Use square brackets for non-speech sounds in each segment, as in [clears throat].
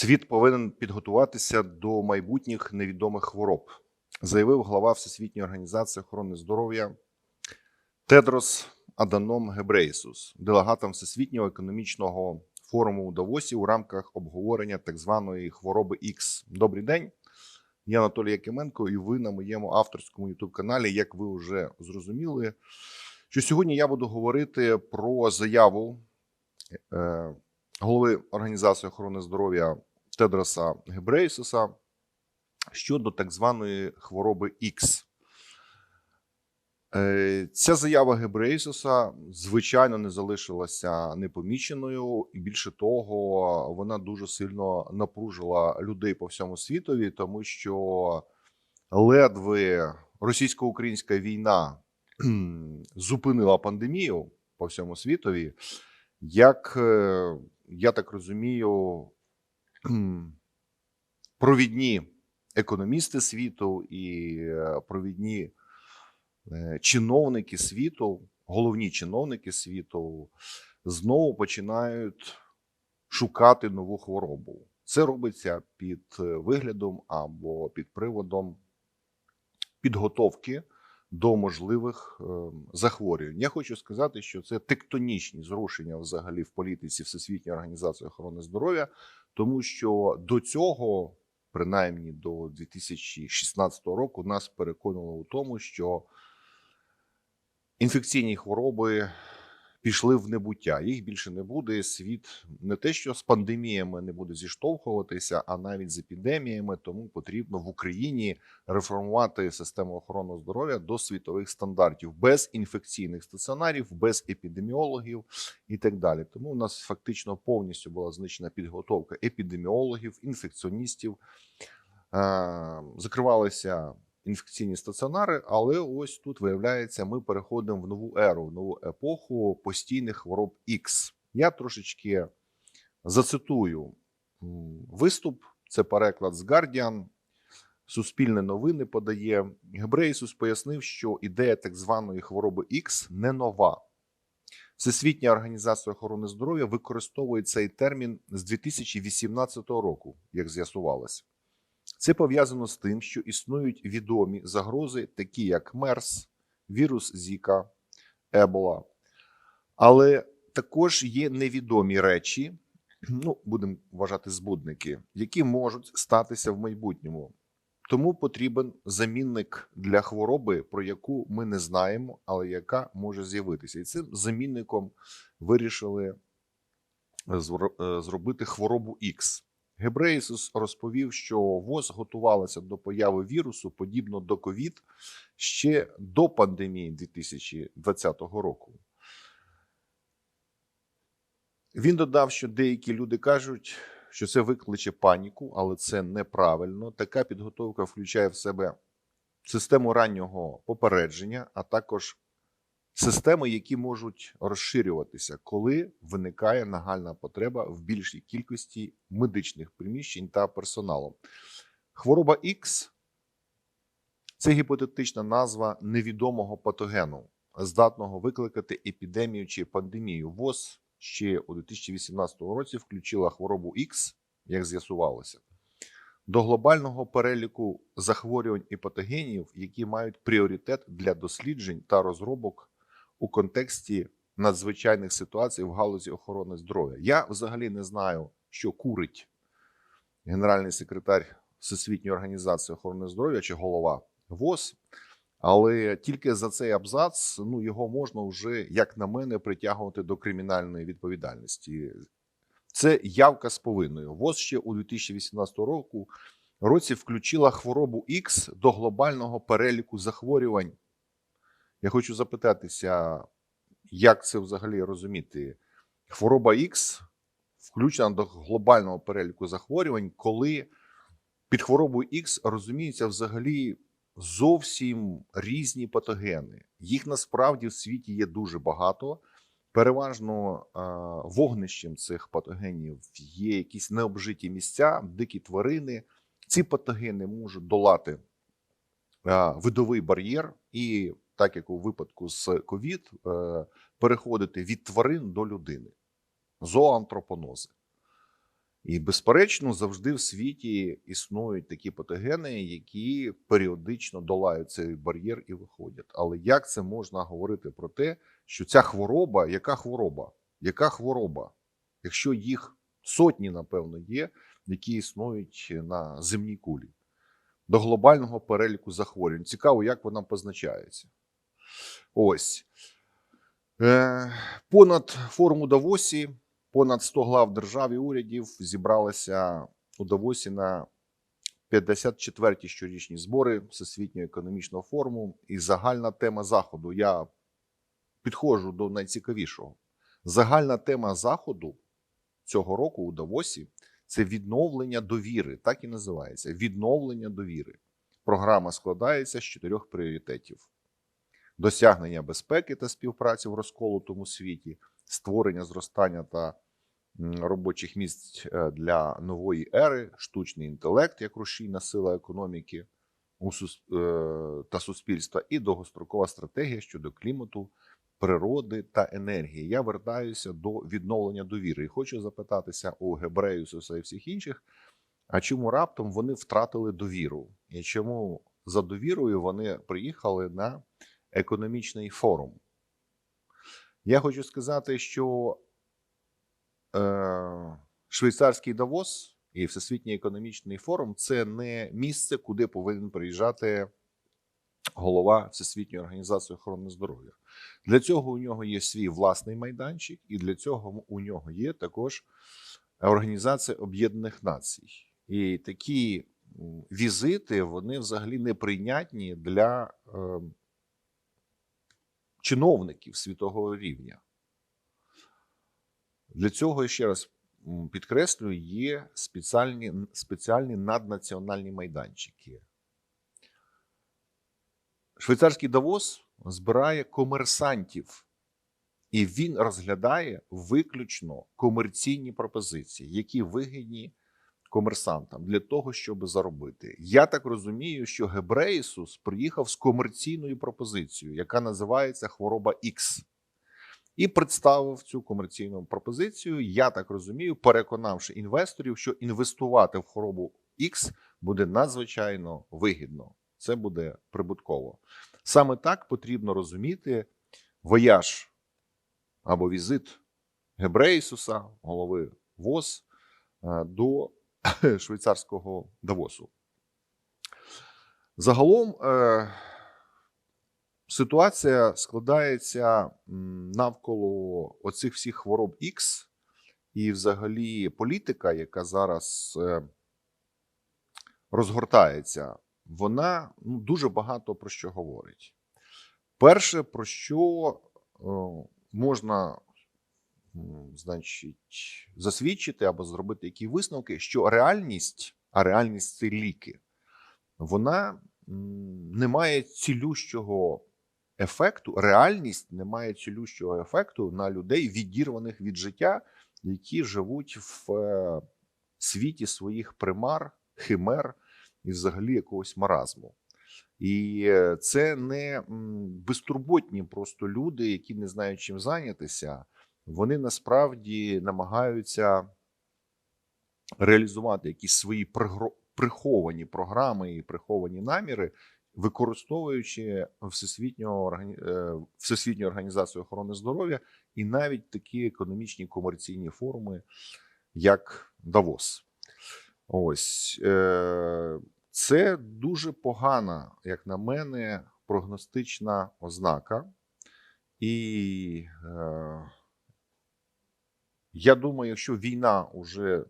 Світ повинен підготуватися до майбутніх невідомих хвороб, заявив глава Всесвітньої організації охорони здоров'я Тедрос Аданом Гебрейсус, делегатом Всесвітнього економічного форуму у Давосі у рамках обговорення так званої хвороби X. Добрий день. Я Анатолій Якименко, і ви на моєму авторському youtube каналі. Як ви вже зрозуміли, що сьогодні я буду говорити про заяву е, голови Організації охорони здоров'я Тедроса Гебрейсуса щодо так званої хвороби X. Е, Ця заява Гебрейсуса, звичайно, не залишилася непоміченою, і більше того, вона дуже сильно напружила людей по всьому світові, тому що ледве російсько-українська війна зупинила пандемію по всьому світові, як е, я так розумію, провідні економісти світу і е, провідні е, чиновники світу, головні чиновники світу знову починають шукати нову хворобу. Це робиться під е, виглядом або під приводом підготовки до можливих е, захворювань. Я хочу сказати, що це тектонічні зрушення взагалі в політиці Всесвітньої організації охорони здоров'я, тому що до цього, принаймні до 2016 року, нас переконували у тому, що інфекційні хвороби пішли в небуття. Їх більше не буде. Світ не те, що з пандеміями не буде зіштовхуватися, а навіть з епідеміями. Тому потрібно в Україні реформувати систему охорони здоров'я до світових стандартів без інфекційних стаціонарів, без епідеміологів і так далі. Тому у нас фактично повністю була знищена підготовка епідеміологів, інфекціоністів. Е, Закривалися інфекційні стаціонари, але ось тут виявляється, ми переходимо в нову еру, в нову епоху постійних хвороб X. Я трошечки зацитую виступ. Це переклад з Guardian. Суспільне новини подає. Гебрейсус пояснив, що ідея так званої хвороби X не нова. Всесвітня організація охорони здоров'я використовує цей термін з 2018 року, як з'ясувалося. Це пов'язано з тим, що існують відомі загрози, такі як МЕРС, вірус Зіка, Ебола. Але також є невідомі речі, [clears throat] ну, будемо вважати збудники, які можуть статися в майбутньому. Тому потрібен замінник для хвороби, про яку ми не знаємо, але яка може з'явитися. І цим замінником вирішили е, зробити хворобу X. Гебрейсус розповів, що ВОЗ готувалася до появи вірусу, подібно до ковід, ще до пандемії 2020 року. Він додав, що деякі люди кажуть, що це викличе паніку, але це неправильно. Така підготовка включає в себе систему раннього попередження, а також системи, які можуть розширюватися, коли виникає нагальна потреба в більшій кількості медичних приміщень та персоналу. Хвороба X – це гіпотетична назва невідомого патогену, здатного викликати епідемію чи пандемію. ВОЗ ще у 2018 році включила хворобу X, як з'ясувалося, до глобального переліку захворювань і патогенів, які мають пріоритет для досліджень та розробок у контексті надзвичайних ситуацій в галузі охорони здоров'я. Я взагалі не знаю, що курить генеральний секретар Всесвітньої організації охорони здоров'я чи голова ВОЗ. Але тільки за цей абзац ну його можна вже, як на мене, притягувати до кримінальної відповідальності. Це явка з повинною. ВОЗ ще у 2018 року році включила хворобу X до глобального переліку захворювань. Я хочу запитатися, як це взагалі розуміти? Хвороба X включена до глобального переліку захворювань, коли під хворобою X розуміються взагалі зовсім різні патогени. Їх насправді в світі є дуже багато. Переважно вогнищем цих патогенів є якісь необжиті місця, дикі тварини. Ці патогени можуть долати видовий бар'єр, і так як у випадку з ковід, е, переходити від тварин до людини. Зооантропонози. І, безперечно, завжди в світі існують такі патогени, які періодично долають цей бар'єр і виходять. Але як це можна говорити про те, що ця хвороба, яка хвороба? Яка хвороба? Якщо їх сотні, напевно, є, які існують на земній кулі, до глобального переліку захворювань. Цікаво, як вона позначається. Ось. Е, понад форум у Давосі, понад 100 глав держав і урядів зібралися у Давосі на 54-ті щорічні збори Всесвітнього економічного форуму. І загальна тема заходу. Я підходжу до найцікавішого. Загальна тема заходу цього року у Давосі це відновлення довіри. Так і називається відновлення довіри. Програма складається з чотирьох пріоритетів: досягнення безпеки та співпраці в розколотому світі, створення зростання та робочих місць е, для нової ери, штучний інтелект як рушійна сила економіки е, та суспільства, і довгострокова стратегія щодо клімату, природи та енергії. Я вертаюся до відновлення довіри і хочу запитатися у Гебреюсуса і всіх інших. А чому раптом вони втратили довіру? І чому за довірою вони приїхали на економічний форум? Я хочу сказати, що е, швейцарський Давос і Всесвітній економічний форум це не місце, куди повинен приїжджати голова Всесвітньої організації охорони здоров'я. Для цього у нього є свій власний майданчик, і для цього у нього є також Організація Об'єднаних Націй. І такі візити вони взагалі неприйнятні для е, чиновників світового рівня. Для цього, ще раз підкреслюю, є спеціальні, спеціальні наднаціональні майданчики. Швейцарський Давос збирає комерсантів, і він розглядає виключно комерційні пропозиції, які вигідні комерсантам для того, щоб заробити. Я так розумію, що Гебреїсус приїхав з комерційною пропозицією, яка називається хвороба X. І представив цю комерційну пропозицію. Я так розумію, переконавши інвесторів, що інвестувати в хворобу X буде надзвичайно вигідно. Це буде прибутково. Саме так потрібно розуміти вояж або візит Гебреїсуса, голови ВОЗ, е, до [laughs] швейцарського Давосу. Загалом е, ситуація складається навколо оцих всіх хвороб X і, взагалі, політика, яка зараз е, розгортається, вона ну, дуже багато про що говорить. Перше, про що е, можна значить, засвідчити або зробити які висновки, що реальність, а реальність це ліки, вона не має цілющого ефекту. Реальність не має цілющого ефекту на людей, відірваних від життя, які живуть в е, світі своїх примар, химер і взагалі якогось маразму. І е, це не безтурботні просто люди, які не знають чим зайнятися. Вони насправді намагаються реалізувати якісь свої приховані програми і приховані наміри, використовуючи е, Всесвітню організацію охорони здоров'я і навіть такі економічні комерційні форуми, як Давос. Ось е, це дуже погана, як на мене, прогностична ознака. І е, я думаю, якщо війна вже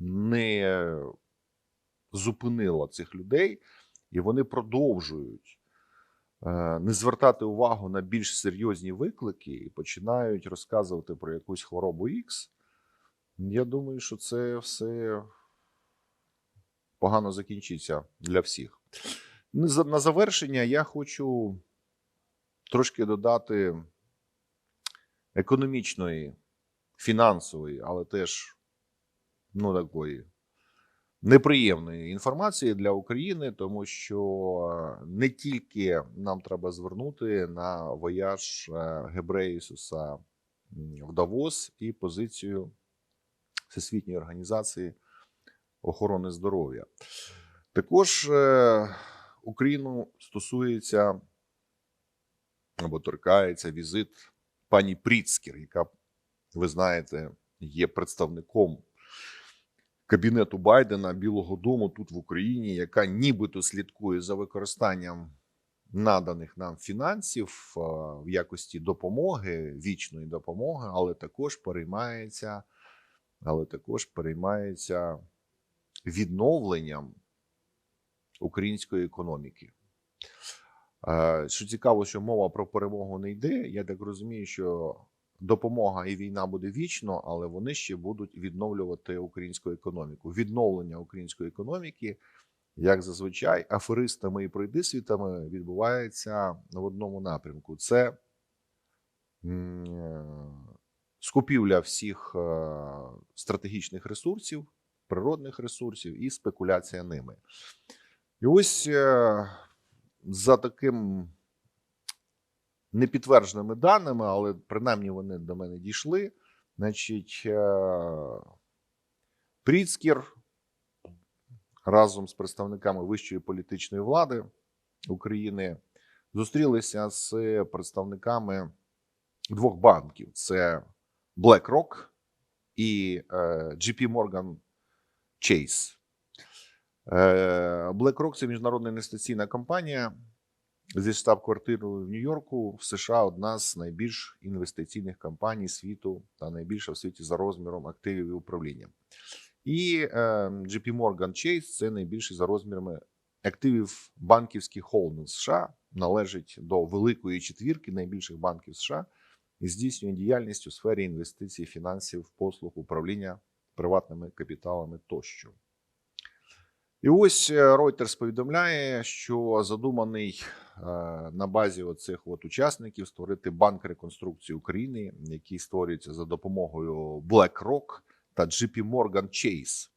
не зупинила цих людей, і вони продовжують е, не звертати увагу на більш серйозні виклики і починають розказувати про якусь хворобу X, я думаю, що це все погано закінчиться для всіх. На завершення я хочу трошки додати економічної, фінансової, але теж ну, такої неприємної інформації для України, тому що не тільки нам треба звернути на вояж е, Гебреїсуса в Давос і позицію Всесвітньої організації охорони здоров'я. Також е, Україну стосується або торкається візит пані Пріцкер, яка, ви знаєте, є представником кабінету Байдена Білого Дому тут в Україні, яка нібито слідкує за використанням наданих нам фінансів в якості допомоги, вічної допомоги, але також переймається, але також переймається відновленням української економіки. Що цікаво, що мова про перемогу не йде. Я так розумію, що допомога і війна буде вічно, але вони ще будуть відновлювати українську економіку. Відновлення української економіки, як зазвичай, аферистами і пройдисвітами відбувається в одному напрямку: це скупівля всіх е, стратегічних ресурсів, природних ресурсів і спекуляція ними. І ось е, за таким непідтвердженими даними, але принаймні вони до мене дійшли. Значить, е, Пріцкер разом з представниками вищої політичної влади України зустрілися з представниками двох банків: це BlackRock і е, JP Morgan Chase. Е, BlackRock – це міжнародна інвестиційна компанія зі штаб-квартирою в Нью-Йорку в США одна з найбільш інвестиційних компаній світу та найбільша в світі за розміром активів і управління. І е, JP Morgan Chase – це найбільший за розмірами активів банківський холдинг США, належить до великої четвірки найбільших банків США і здійснює діяльність у сфері інвестицій, фінансів, послуг, управління приватними капіталами тощо. І ось е, Reuters повідомляє, що задуманий е, на базі оцих от учасників створити банк реконструкції України, який створюється за допомогою BlackRock та JP Morgan Chase,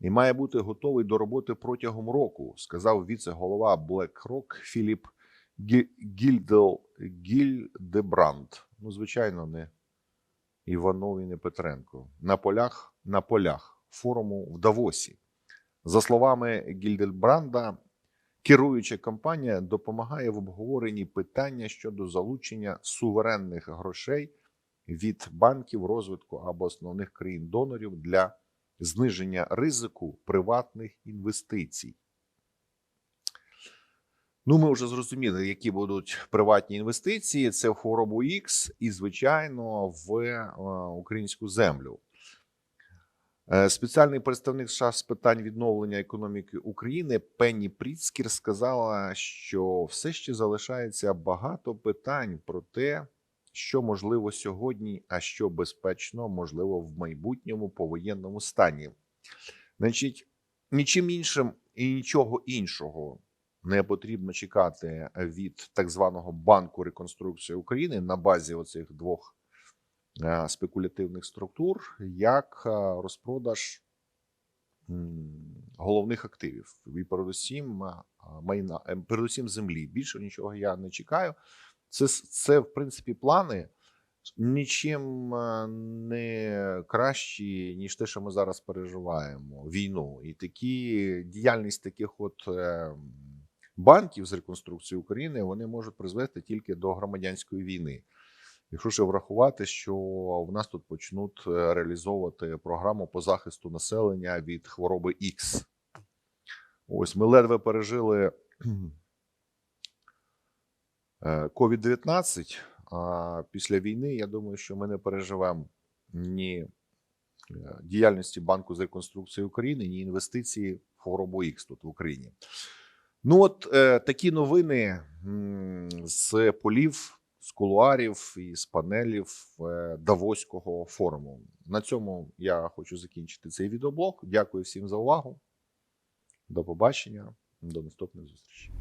і має бути готовий до роботи протягом року, сказав віце-голова BlackRock Філіп Гі- Гільдел Гільдебранд. Ну, звичайно, не Іванов і не Петренко. На полях на полях форуму в Давосі. За словами Гільдельбранда, керуюча компанія допомагає в обговоренні питання щодо залучення суверенних грошей від банків розвитку або основних країн-донорів для зниження ризику приватних інвестицій. Ну, ми вже зрозуміли, які будуть приватні інвестиції. Це в хворобу X і, звичайно, в е, українську землю. Е, Спеціальний представник США з питань відновлення економіки України Пенні Пріцкер сказала, що все ще залишається багато питань про те, що можливо сьогодні, а що безпечно можливо в майбутньому повоєнному стані. Значить, нічим іншим і нічого іншого не потрібно чекати від так званого банку реконструкції України на базі оцих двох спекулятивних структур, як е, розпродаж головних активів і передусім е, майна, е, передусім землі. Більше нічого я не чекаю. Це, це в принципі, плани нічим е, не кращі, ніж те, що ми зараз переживаємо війну. І такі діяльність таких от е, банків з реконструкції України вони можуть призвести тільки до громадянської війни. Якщо ще врахувати, що в нас тут почнуть е, реалізовувати програму по захисту населення від хвороби X. Ось ми ледве пережили е, COVID-19, а після війни я думаю, що ми не переживемо ні е, діяльності банку з реконструкції України, ні інвестиції в хворобу X тут в Україні. Ну, от такі новини з полів, з кулуарів і з панелів е, Давоського форуму. На цьому я хочу закінчити цей відеоблог. Дякую всім за увагу. До побачення, до наступних зустрічей.